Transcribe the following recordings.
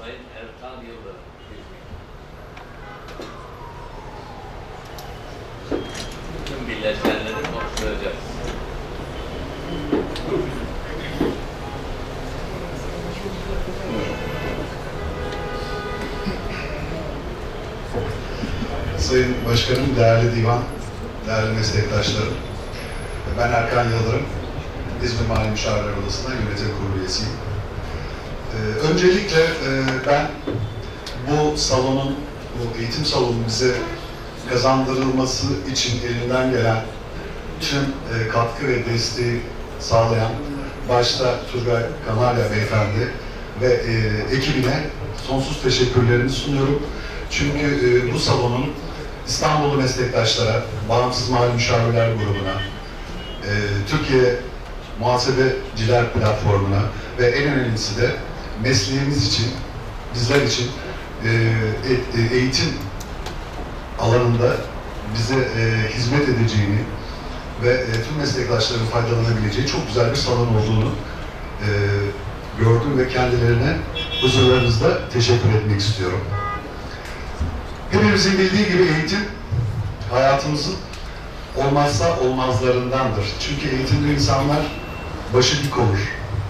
Sayın Erkan Yıldırım. Tüm birleşenleri konuşturacağız. Sayın Başkanım, değerli divan, değerli meslektaşlarım. Ben Erkan Yıldırım, İzmir Mali Müşavirler Odası'ndan yönetim kurulu üyesiyim. Ee, öncelikle e, ben bu salonun, bu eğitim salonunun bize kazandırılması için elinden gelen tüm e, katkı ve desteği sağlayan başta Turgay Kanarya Beyefendi ve e, ekibine sonsuz teşekkürlerimi sunuyorum. Çünkü e, bu salonun İstanbullu meslektaşlara, Bağımsız Mali Müşavirler Grubu'na, e, Türkiye Muhasebeciler Platformu'na ve en önemlisi de mesleğimiz için, bizler için e, e- e- eğitim alanında bize e, hizmet edeceğini ve e, tüm meslektaşların faydalanabileceği çok güzel bir salon olduğunu e, gördüm ve kendilerine huzurlarınızda teşekkür etmek istiyorum. Hepimizin bildiği gibi eğitim hayatımızın olmazsa olmazlarındandır. Çünkü eğitimde insanlar başı dik olur,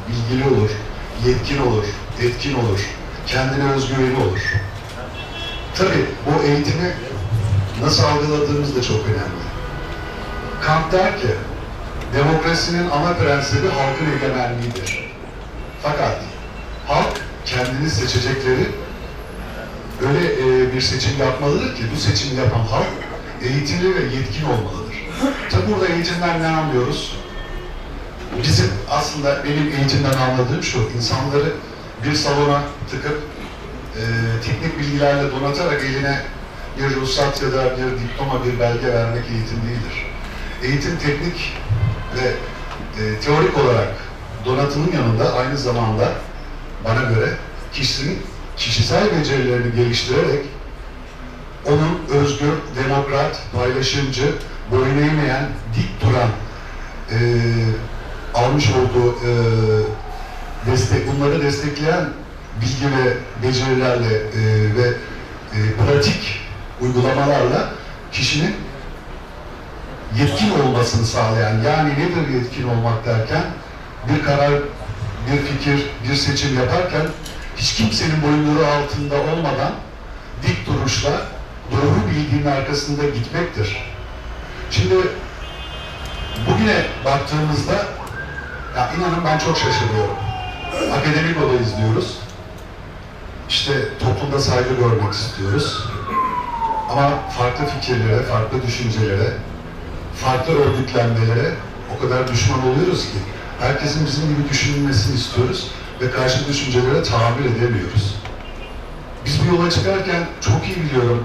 bilgili olur, yetkin olur, etkin olur, kendine özgüveni olur. Tabii bu eğitimi nasıl algıladığımız da çok önemli. Kant der ki, demokrasinin ana prensibi halkın egemenliğidir. Fakat halk kendini seçecekleri öyle e, bir seçim yapmalıdır ki bu seçimi yapan halk eğitimli ve yetkin olmalıdır. Tabi burada eğitimden ne anlıyoruz? Bizim aslında benim eğitimden anladığım şu, insanları bir salona tıkıp e, teknik bilgilerle donatarak eline bir ruhsat ya da bir diploma, bir belge vermek eğitim değildir. Eğitim teknik ve e, teorik olarak donatımın yanında aynı zamanda bana göre kişinin kişisel becerilerini geliştirerek onun özgür, demokrat, paylaşımcı, boyun eğmeyen, dik duran e, almış olduğu e, destek, bunları destekleyen bilgi ve becerilerle e, ve e, pratik uygulamalarla kişinin yetkin olmasını sağlayan, yani nedir yetkin olmak derken bir karar, bir fikir, bir seçim yaparken hiç kimsenin boyunduruğu altında olmadan dik duruşla doğru bilginin arkasında gitmektir. Şimdi bugüne baktığımızda ya inanın ben çok şaşırıyorum. Akademik oda izliyoruz. İşte toplumda saygı görmek istiyoruz. Ama farklı fikirlere, farklı düşüncelere, farklı örgütlenmelere o kadar düşman oluyoruz ki herkesin bizim gibi düşünmesini istiyoruz ve karşı düşüncelere tahammül edemiyoruz. Biz bu yola çıkarken çok iyi biliyorum,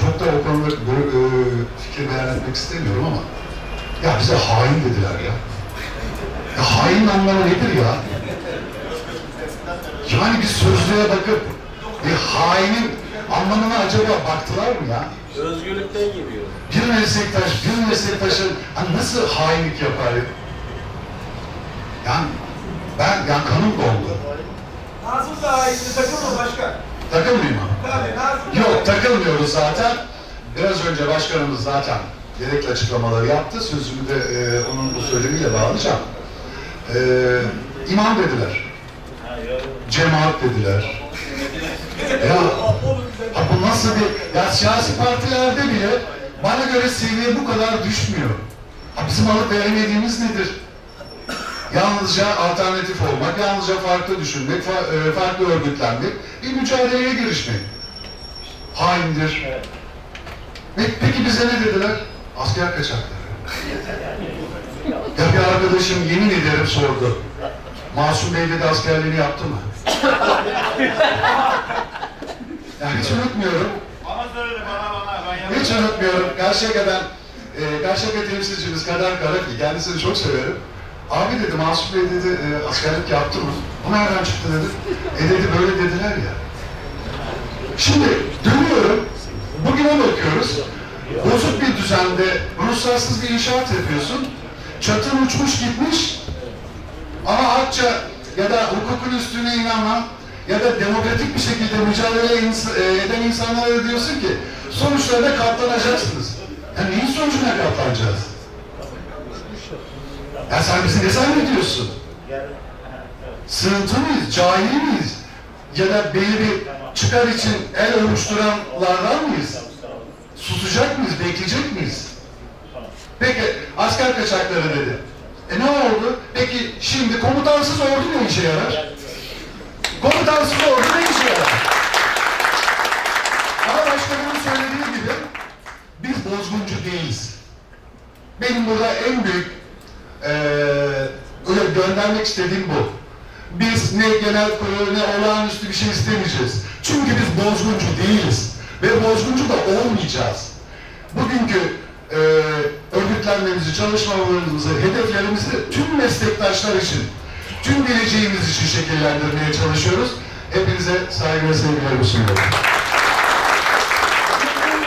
çok da o konuda e, fikir beyan etmek istemiyorum ama ya bize hain dediler ya. Ya hain anlamı nedir ya? Sözlüğe bakıp bir hainin anlamına acaba baktılar mı ya? Özgürlükten geliyor. Bir meslektaş, bir meslektaşın hani nasıl hainlik yapar? Yani ben, yani kanım dondu. Nazım da aitli takılma başkan. Takılmayayım mı? Tabii Nazım Yok takılmıyoruz zaten. Biraz önce başkanımız zaten gerekli açıklamaları yaptı. Sözümü de e, onun bu söylemiyle bağlayacağım. E, imam dediler. Cemaat dediler. ya ha bu nasıl bir... Ya siyasi partilerde bile bana göre seviye bu kadar düşmüyor. Ha bizim alıp veremediğimiz nedir? Yalnızca alternatif olmak, yalnızca farklı düşünmek, e, farklı örgütlenmek, bir mücadeleye girişmek. Haindir. Pe- Peki bize ne dediler? Asker kaçakları. ya bir arkadaşım yemin ederim sordu. Masum Bey dedi askerliğini yaptı mı? Yani hiç unutmuyorum. Bana söyledi bana bana ben yapayım. Hiç unutmuyorum. Karşıyaka'dan e, Karşıyaka temsilcimiz Kader Karafi, kendisini çok severim. Abi dedi, Masum Bey dedi, e, askerlik yaptı mı? Bu nereden çıktı dedi. E dedi, böyle dediler ya. Şimdi dönüyorum, bugüne bakıyoruz. Bozuk bir düzende ruhsatsız bir inşaat yapıyorsun. Çatın uçmuş gitmiş. Ama hakça ya da hukukun üstüne inanan ya da demokratik bir şekilde mücadele e, eden insanlara diyorsun ki sonuçlarına katlanacaksınız. Ya neyin sonucuna katlanacağız? Ya sen bizi ne zannediyorsun? Sığıntı mıyız? Cahil miyiz? Ya da belli bir çıkar için el ovuşturanlardan mıyız? Susacak mıyız? Bekleyecek miyiz? Peki asker kaçakları dedi. E ne oldu? Peki şimdi komutansız ordu ne işe yarar? Komutansız ordu ne işe yarar? Ama başkanımın söylediği gibi biz bozguncu değiliz. Benim burada en büyük eee öyle göndermek istediğim bu. Biz ne genel kurulu ne olağanüstü bir şey istemeyeceğiz. Çünkü biz bozguncu değiliz. Ve bozguncu da olmayacağız. Bugünkü eee örgütlenmemizi, çalışmalarımızı, hedeflerimizi tüm meslektaşlar için, tüm geleceğimiz için şekillendirmeye çalışıyoruz. Hepinize saygı ve sevgilerimi sunuyorum.